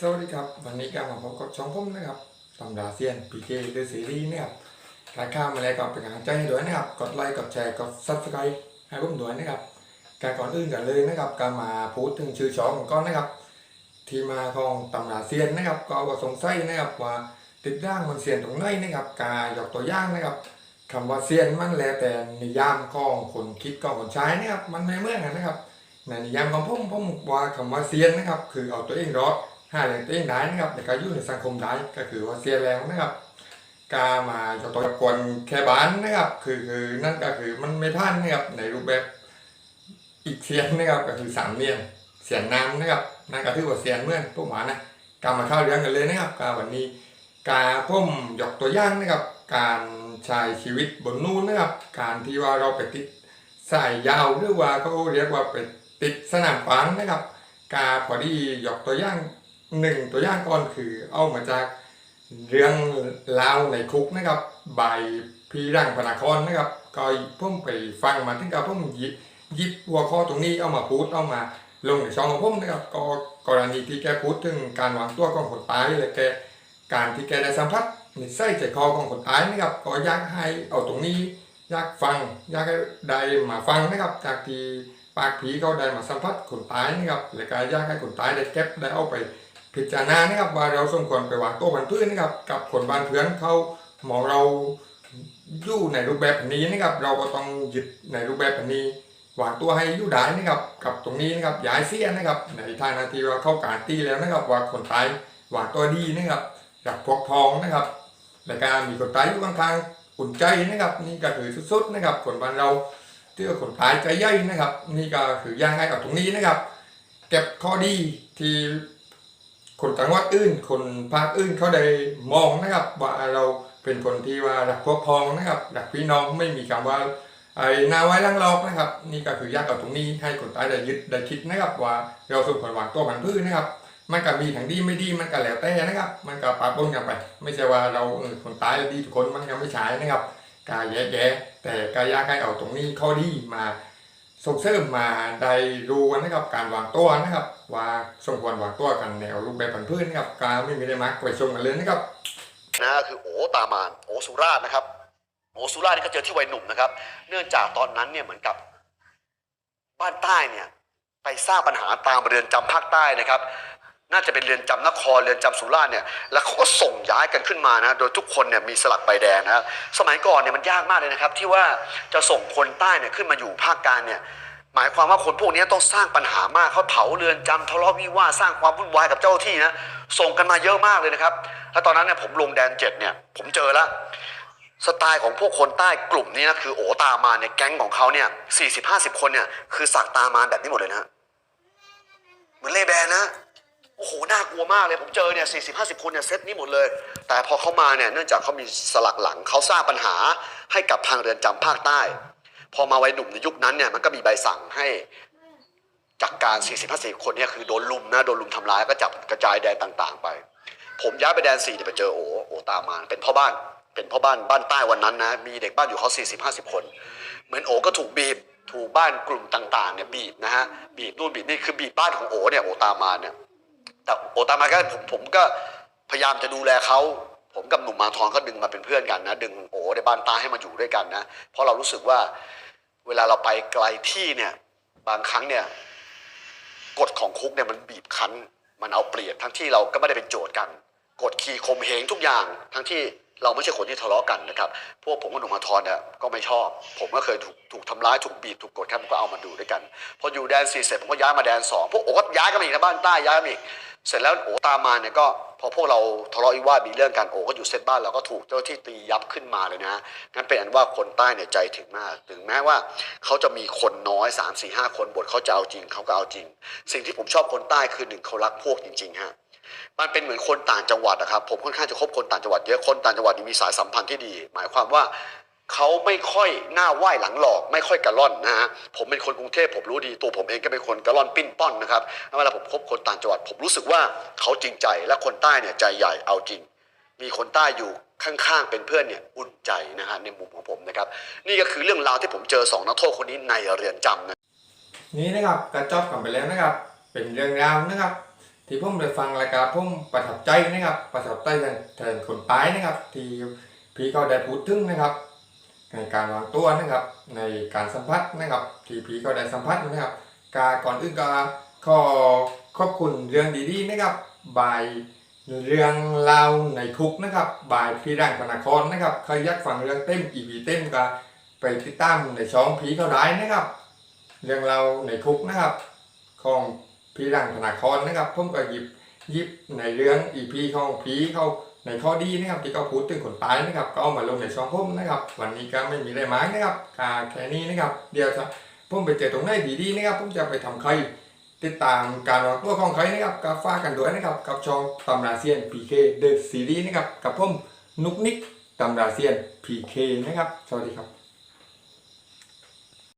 สวัสดีครับวันนี้ก็มาพบกับช่องผมนะครับตำราเซียนพีเคหรือซีรีส์นะครับรายการมาแล้วก็เป็นกำลังใจให้ด้วยนะครับกดไลค์กดแชร์กดซับสไครต์ให้ผมด้วยนะครับการก่อนอื่นกันเลยนะครับการมาพูดถึงชื่อช่องก่อนนะครับ ที่มาของตำราเซียนนะครับ ก็ว่าสงสัยนะครับว่าติดร่างมันเซียนตรงไหนนะครับกายกตัวอย่างนะครับคำว่าเซียนมันแล้วแต่นิยามของคนคิดของคนใช้นะครับ มันไม่เหมือนกันนะครับในนิยามของผมผมว่าคำว่าเซียนนะครับ คือเอาตัวเองรอด หาเลี้ยงตัวได้นะครับแต่การอยู่ในสังคมได้ก็คือว่าเซียแล้วนะครับกามาจะตัวกวนแค่บ้านนะครับ คือคือนั่นก็คือมันไม่ท่านนะครับในรูปแบบอีกเซียนนะครับก็คือสามเนียนเสียนน้ำนะครับนั่นก็ถือว่าเซียนเมื่อนพวกหมานะกามาเข้าเรื่องกันเลยนะครับกาวันนี้กาผมยกตัวอย่างนะครับ การใช้ชีวิตบนนู้นนะครับ การที่ว่าเราไปติดสายยาวหรือว่าเขาเรียกว่าไปติดสนามฝังนะครับ กาพอดียกตัวอย่าง หนึ่งตัวอย่างก่อนคือเอามาจากเรื่องราวในคุกนะครับใบพีรังพนาคอนนะครับ ก็ผมไปฟังมาที่กับผมหยิบหยิบหัวข้อตรงนี้เอามาพูดเอามาลงในช่องของผมนะครับก็กรณีที่แกพูดถึงการวางตัวของคนตายและแกการที่แกได้สัมผัสนิสัยใจคอของคนตายนะครับ ก็อยากให้เอาตรงนี้อยากฟังอยากให้ได้มาฟังนะครับ จากที่ปากผีเขาได้มาสัมผัสคนตายนะครับและก็อยากให้คนตายได้เก็บได้เอาไป พิจารณานะครับว่าเราสมควรไปวางตัวบันพื้นนะครับกับคนบ้านเพื่อนเขามองเราอยู่ในรูปแบบนี้นะครับ เราก็ต้องยึดในรูปแบบนี้วางตัวให้อยู่ได้นะครับ กับตรงนี้นะครับย้ายเสียนะครับ ในทางนาทีว่าเข้าการตีแล้วนะครับ ว่าคนตายวางตัวดีนะครับจากพวกทองนะครับรายการมีคนตายอยู่ข้างๆอุ่นใจนะครับ นี่ก็คือสุดๆนะครับคนบ้านเราที่ว่าคนตายใจใหญ่นะครับ นี่ก็คือย่างให้กับตรงนี้นะครับ เก็บข้อดีที่ คนจังหวัดอื่น คนภาคอื่นเขาได้มองนะครับ ว่าเราเป็นคนที่ว่ารักพวกพ้องนะครับรักพี่น้องไม่มีคำว่าไอ้นาไว้ลังลอกนะครับ นี่ก็คือยากกับตรงนี้ให้คนตายได้ยึดได้คิดนะครับ ว่าเราสมควรวางตัวมันพื้นนะครับมันก็มีทั้งดีไม่ดีมันก็แล้วแต่นะครับ มันก็ปะปนกันไป ไม่ใช่ว่าเราคนตายดีทุกคนมันยังไม่ใช่นะครับกายแย่ๆแต่กายากให้เอาตรงนี้ข้อดีมา ส่งเสริมมาได้รู้นะครับการวางตัวนะครับ ว่าสมควรวางตัวกันแนวรูปแบบผันพื้นนะครับการไม่มีได้มักไปชมกันเลยนะครับนะฮะคือโอตามานโอสุราชนะครับโอสุราชนี่ก็เจอที่วัยหนุ่มนะครับ เนื่องจากตอนนั้นเนี่ยเหมือนกับบ้านใต้เนี่ยไปสร้างปัญหาตามเรือนจำภาคใต้นะครับ น่าจะเป็นเรือนจำนครเรือนจำสุราษฎร์เนี่ยแล้วเขาก็ส่งย้ายกันขึ้นมานะโดยทุกคนเนี่ยมีสลักใบแดงนะสมัยก่อนเนี่ยมันยากมากเลยนะครับ ที่ว่าจะส่งคนใต้เนี่ยขึ้นมาอยู่ภาคกลางเนี่ยหมายความว่าคนพวกนี้ต้องสร้างปัญหามากเขาเผาเรือนจำทะเลาะวิวาสร้างความวุ่นวายกับเจ้าหน้าที่นะส่งกันมาเยอะมากเลยนะครับแล้วตอนนั้นเนี่ยผมลงแดนเจ็ดเนี่ยผมเจอแล้วสไตล์ของพวกคนใต้กลุ่มนี้นะคือโอตามาเนี่ยแก๊งของเขาเนี่ยสี่สิบห้าสิบคนเนี่ยคือสักตามานแบบนี้หมดเลยนะเหมือนเลแบนนะ โอ้โห น่ากลัวมากเลย ผมเจอเนี่ยสี่สิบห้าสิบคนเนี่ยเซตนี้หมดเลย แต่พอเขามาเนี่ย เนื่องจากเขามีสลักหลัง เขาสร้างปัญหาให้กับทางเรือนจำภาคใต้ พอมาวัยหนุ่มในยุคนั้นเนี่ย มันก็มีใบสั่งให้จากการสี่สิบห้าสิบคนเนี่ยคือโดนลุมนะ โดนลุมทำร้ายก็จับกระจายแดนต่างๆ ไป ผมย้ายไปแดนสี่เนี่ยไปเจอโอโอตามมาเป็นพ่อบ้าน เป็นพ่อบ้านบ้านใต้วันนั้นนะ มีเด็กบ้านอยู่เขาสี่สิบห้าสิบคน เหมือนโอก็ถูกบีบ ถูกบ้านกลุ่มต่างๆเนี่ยบีบนะฮะ บีบนู่นบีบนี่คือบีบบ้านของโอเนี่ยโอตามมาเนี่ย แต่โอตามาก็ผมผมก็พยายามจะดูแลเขาผมกับหนุ่มมาทองก็ดึงมาเป็นเพื่อนกันนะ ดึงโอในบ้านตาให้มาอยู่ด้วยกันนะ เพราะเรารู้สึกว่าเวลาเราไปไกลที่เนี่ย บางครั้งเนี่ยกฎของคุกเนี่ยมันบีบคั้น มันเอาเปรียบทั้งที่เราก็ไม่ได้เป็นโจทย์กันกดขี่ข่มเหงทุกอย่าง ทั้งที่เราไม่ใช่คนที่ทะเลาะกันนะครับ พวกผมกับหนุ่มมาทอนเนี่ยก็ไม่ชอบ ผมก็เคยถูกถูกทำร้ายถูกบีบถูกกดครับผมก็เอามาดูด้วยกัน พออยู่แดนสี่เสร็จผมก็ย้ายมาแดนสองพวกโอ๊ตย้ายกันอีกนะบ้านใต้ย้ายมาอีก เสร็จแล้วโอตามมาเนี่ยก็พอพวกเราทะเลาะวิวาทมีเรื่องกันโอก็อยู่เซตบ้านเราก็ถูกเจ้าที่ตียับขึ้นมาเลยนะงั้นเป็นอันว่าคนใต้เนี่ยใจถึงมาก ถึงแม้ว่าเขาจะมีคนน้อย 3 4 5 คนบทเขาจะเอาจริงเขาก็เอาจริง สิ่งที่ผมชอบคนใต้คือหนึ่งเขารักพวกจริงๆฮะมันเป็นเหมือนคนต่างจังหวัดนะครับผมค่อนข้างจะคบคนต่างจังหวัดเยอะคนต่างจังหวัดนี่มีสายสัมพันธ์ที่ดี หมายความว่า เขาไม่ค่อยหน้าไหว้หลังหลอก ไม่ค่อยกระล่อนนะฮะผมเป็นคนกรุงเทพผมรู้ดีตัวผมเองก็เป็นคนกระล่อนปิ้นป้อนนะครับแล้วเวลาผมคบคนต่างจังหวัดผมรู้สึกว่าเขาจริงใจและคนใต้เนี่ยใจใหญ่เอาจริง มีคนใต้อยู่ข้างๆเป็นเพื่อนเนี่ยอุ่นใจนะฮะในมุมของผมนะครับ นี่ก็คือเรื่องราวที่ผมเจอสองนักโทษคนนี้ในเรือนจำนะนี้นะครับกระจบกันไปแล้วนะครับ เป็นเรื่องราวนะครับ ที่ผมได้ฟังรายการผมประทับใจนะครับ ประทับใจแทนแทนคนตายนะครับ ที่พี่เขาได้พูดถึงนะครับ ในการวางตัวนะครับ ในการสัมผัสนะครับที่พี่เขาได้สัมผัสนะครับกาก่อนอื่นก็ขอขอบคุณเรื่องดีๆนะครับบายเรื่องเล่าในคุกนะครับบายพี่ร่างพนครนะครับใครยากฟังเรื่องเต็มอีพีเต็มก็ไปติดตามในช่องผีเขาได้นะครับ เรื่องเราในคุกนะครับ ของพี่ร่างธนาครนะครับผมก็หยิบหยิบในเรื่องอีพีของผีเขา ในข้อดีนะครับที่เขาพูดถึงคนตายนะครับก็เอามาลงในช่องผมนะครับ วันนี้ก็ไม่มีอะไรมากนะครับกาแค่นี้นะครับ เดี๋ยวจะผมไปเจอตรงไหนดีๆนะครับผมจะไปทำใครติดตามการวางตัวของใครนะครับกับฟ้ากกันด้วยนะครับกับช่องตำราเซียน PK The Series นะครับกับผมนุกนิกตำราเซียน PK นะครับสวัสดีครับ